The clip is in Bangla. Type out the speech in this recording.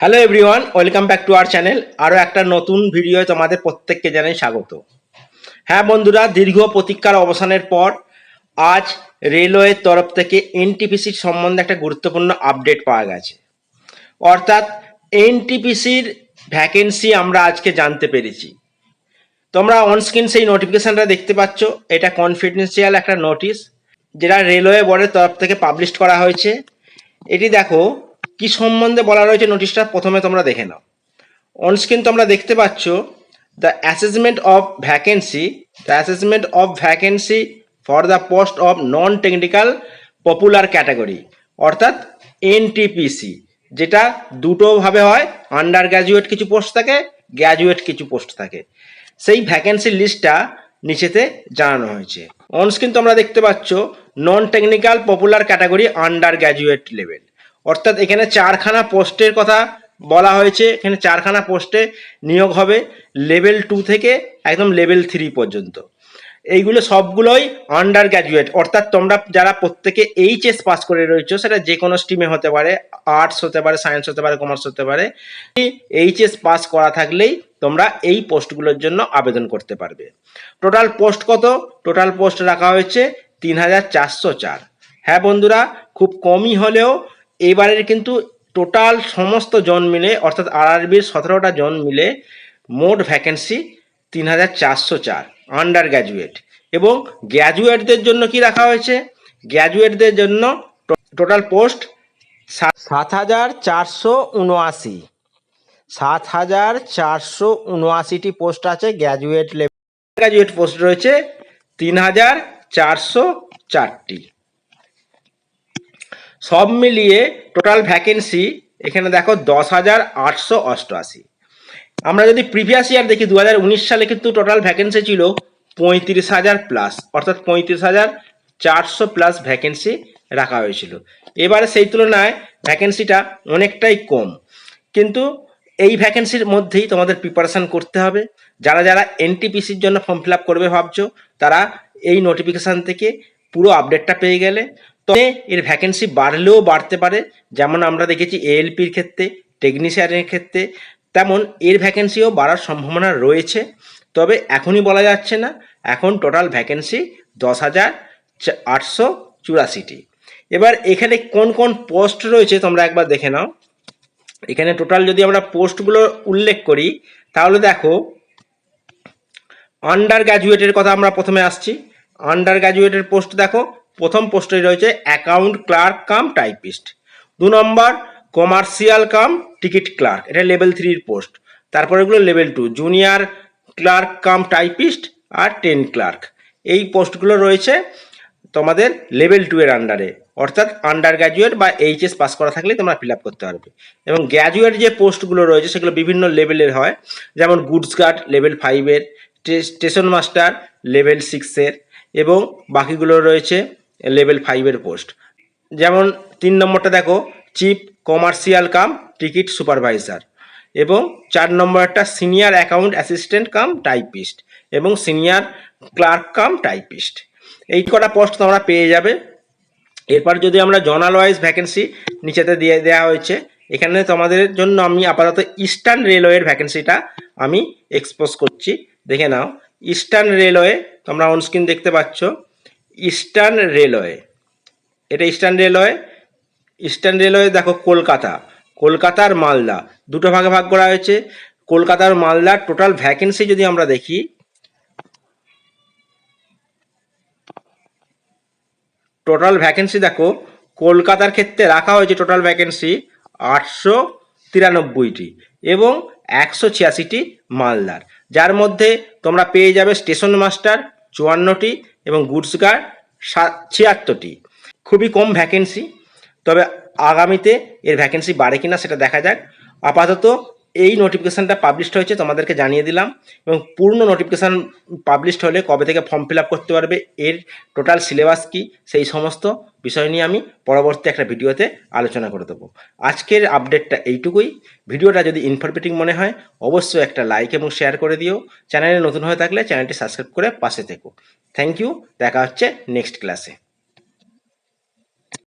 Hello everyone welcome back to our channel আরও একটা নতুন ভিডিও তোমাদের প্রত্যেককে জানাই স্বাগত। হ্যাঁ বন্ধুরা, দীর্ঘ প্রতীক্ষার অবসানের পর আজ রেলওয়ের তরফ থেকে এনটিপিসির সম্বন্ধে একটা গুরুত্বপূর্ণ আপডেট পাওয়া গেছে। অর্থাৎ এনটিপিসির ভ্যাকেন্সি আমরা আজকে জানতে পেরেছি। তোমরা অনস্ক্রিন সেই নোটিফিকেশনটা দেখতে পাচ্ছ, এটা কনফিডেন্সিয়াল একটা নোটিশ যেটা রেলওয়ে বোর্ডের তরফ থেকে পাবলিশ করা হয়েছে। এটি দেখো কি সম্বন্ধে বলা রয়েছে নোটিশটা? প্রথমে তোমরা দেখে নাও। অনস্ক্রিন তোমরা দেখতে পাচ্ছ the assessment of vacancy the assessment of vacancy for the post of non technical popular category অর্থাৎ এনটিপিসি যেটা দুটোভাবে হয় আন্ডার গ্র্যাজুয়েট কিছু পোস্ট থাকে গ্র্যাজুয়েট কিছু পোস্ট থাকে। সেই ভ্যাকেন্সির লিস্টটা নিচেতে জানানো হয়েছে। অনস্ক্রিন তোমরা দেখতে পাচ্ছ non technical popular category undergraduate level অর্থাৎ এখানে চারখানা পোস্টের কথা বলা হয়েছে। এখানে চারখানা পোস্টে নিয়োগ হবে লেভেল টু থেকে একদম লেভেল থ্রি পর্যন্ত। এইগুলো সবগুলোই আন্ডার গ্র্যাজুয়েট। অর্থাৎ তোমরা যারা প্রত্যেকে এইচএস পাস করে রয়েছো, সেটা যে কোনো স্ট্রিমে হতে পারে, আর্টস হতে পারে, সায়েন্স হতে পারে, কমার্স হতে পারে এইচএস পাস করা থাকলেই তোমরা এই পোস্টগুলোর জন্য আবেদন করতে পারবে। টোটাল পোস্ট কত? টোটাল পোস্ট রাখা হয়েছে তিন হাজার চারশো চার। হ্যাঁ বন্ধুরা, খুব কমই হলেও এবারের কিন্তু টোটাল সমস্ত জন মিলে, অর্থাৎ আরআরবির সতেরোটা জন মিলে মোট ভ্যাকেন্সি তিন হাজার চারশো চার আন্ডার গ্র্যাজুয়েট এবং গ্র্যাজুয়েটদের জন্য কি রাখা হয়েছে? গ্র্যাজুয়েটদের জন্য টোটাল পোস্ট সাত হাজার চারশো উনআশি। সাত হাজার চারশো উনআশিটি পোস্ট আছে গ্র্যাজুয়েট লেভেল গ্র্যাজুয়েট পোস্ট রয়েছে তিন হাজার চারশো চারটি। সব মিলিয়ে টোটাল ভ্যাকেন্সি এখানে দেখো দশ হাজার আটশো অষ্টআশি। আমরা যদি প্রিভিয়াস ইয়ার দেখি দু হাজার উনিশ সালে কিন্তু টোটাল ভ্যাকেন্সি ছিল পঁয়ত্রিশ হাজার প্লাস অর্থাৎ পঁয়ত্রিশ হাজার চারশো প্লাস ভ্যাকেন্সি রাখা হয়েছিল। এবারে সেই তুলনায় ভ্যাকেন্সিটা অনেকটাই কম। কিন্তু এই ভ্যাকেন্সির মধ্যেই তোমাদের প্রিপারেশান করতে হবে। যারা যারা এনটিপিসির জন্য ফর্ম ফিল করবে ভাবছ, তারা এই নোটিফিকেশান থেকে পুরো আপডেটটা পেয়ে গেলে। তবে এর ভ্যাকেন্সি বাড়লেও বাড়তে পারে। যেমন আমরা দেখেছি এএলপির ক্ষেত্রে টেকনিশিয়ানের ক্ষেত্রে, তেমন এর ভ্যাকেন্সিও বাড়ার সম্ভাবনা রয়েছে। তবে এখনই বলা যাচ্ছে না, এখন টোটাল ভ্যাকেন্সি দশ হাজার আটশো চুরাশিটি। এবার এখানে কোন কোন পোস্ট রয়েছে তোমরা একবার দেখে নাও। এখানে টোটাল যদি আমরা পোস্টগুলো উল্লেখ করি, তাহলে দেখো আন্ডার গ্র্যাজুয়েটের কথা আমরা প্রথমে আসছি। আন্ডার গ্র্যাজুয়েটের পোস্ট দেখো প্রথম পোস্টে রয়েছে অ্যাকাউন্ট ক্লার্ক কাম টাইপিস্ট। দু নম্বর, কমার্শিয়াল কাম টিকিট ক্লার্ক। এটা লেভেল থ্রির পোস্ট। তারপরে এগুলো level two. Junior clerk cum typist আর টেন ক্লার্ক। এই পোস্টগুলো রয়েছে তোমাদের লেভেল টু এর আন্ডারে অর্থাৎ আন্ডার গ্র্যাজুয়েট বা এইচএস পাস করা থাকলে তোমরা ফিল আপ করতে পারবে। এবং গ্র্যাজুয়েট যে পোস্টগুলো রয়েছে, সেগুলো বিভিন্ন লেভেলের হয়। যেমন গুডস গার্ড লেভেল ফাইভের স্টেশন মাস্টার লেভেল সিক্সের এবং বাকিগুলো রয়েছে লেভেল ফাইভের পোস্ট যেমন তিন নম্বরটা দেখো chief commercial cum ticket supervisor এবং চার নম্বর একটা senior account assistant cum typist এবং সিনিয়র ক্লার্ক কাম টাইপিস্ট এই কটা পোস্ট তোমরা পেয়ে যাবে। এরপর যদি আমরা জোনাল ওয়াইজ ভ্যাকেন্সি নিচেতে দিয়ে দেওয়া হয়েছে, এখানে তোমাদের জন্য আমি আপাতত ইস্টার্ন রেলওয়ের ভ্যাকেন্সিটা আমি এক্সপোজ করছি। দেখে নাও ইস্টার্ন রেলওয়ে তোমরা অনস্ক্রিন দেখতে পাচ্ছ। Eastern railway. এটা ইস্টার্ন রেলওয়ে। ইস্টার্ন রেলওয়ে দেখো কলকাতা। কলকাতার মালদা। দুটো ভাগে ভাগ করা হয়েছে। কলকাতার মালদার টোটাল ভ্যাকেন্সি যদি আমরা দেখি টোটাল ভ্যাকেন্সি দেখো, কলকাতার ক্ষেত্রে রাখা হয়েছে টোটাল ভ্যাকেন্সি আটশো তিরানব্বইটি এবং একশো ছিয়াশিটি মালদার। যার মধ্যে তোমরা পেয়ে যাবে স্টেশন মাস্টার চুয়ান্নটি এবং গুডস গার্ড ছিয়াত্তরটি। খুবই কম ভ্যাকেন্সি তবে আগামীতে এর ভ্যাকেন্সি বাড়ে কিনা সেটা দেখা যাক। আপাতত এই নোটিফিকেশানটা পাবলিশড হয়েছে, তোমাদেরকে জানিয়ে দিলাম। এবং পূর্ণ নোটিফিকেশান পাবলিশড হলে কবে থেকে ফর্ম ফিল করতে পারবে, এর টোটাল সিলেবাস কি, সেই সমস্ত বিষয় নিয়ে আমি পরবর্তী একটা ভিডিওতে আলোচনা করে দেবো। আজকের আপডেটটা এইটুকুই। ভিডিওটা যদি ইনফরমেটিভ মনে হয়, অবশ্যই একটা লাইক এবং শেয়ার করে দিও। চ্যানেলে নতুন হয়ে থাকলে চ্যানেলটি সাবস্ক্রাইব করে পাশে থেকো। থ্যাংক ইউ দেখা হচ্ছে নেক্সট ক্লাসে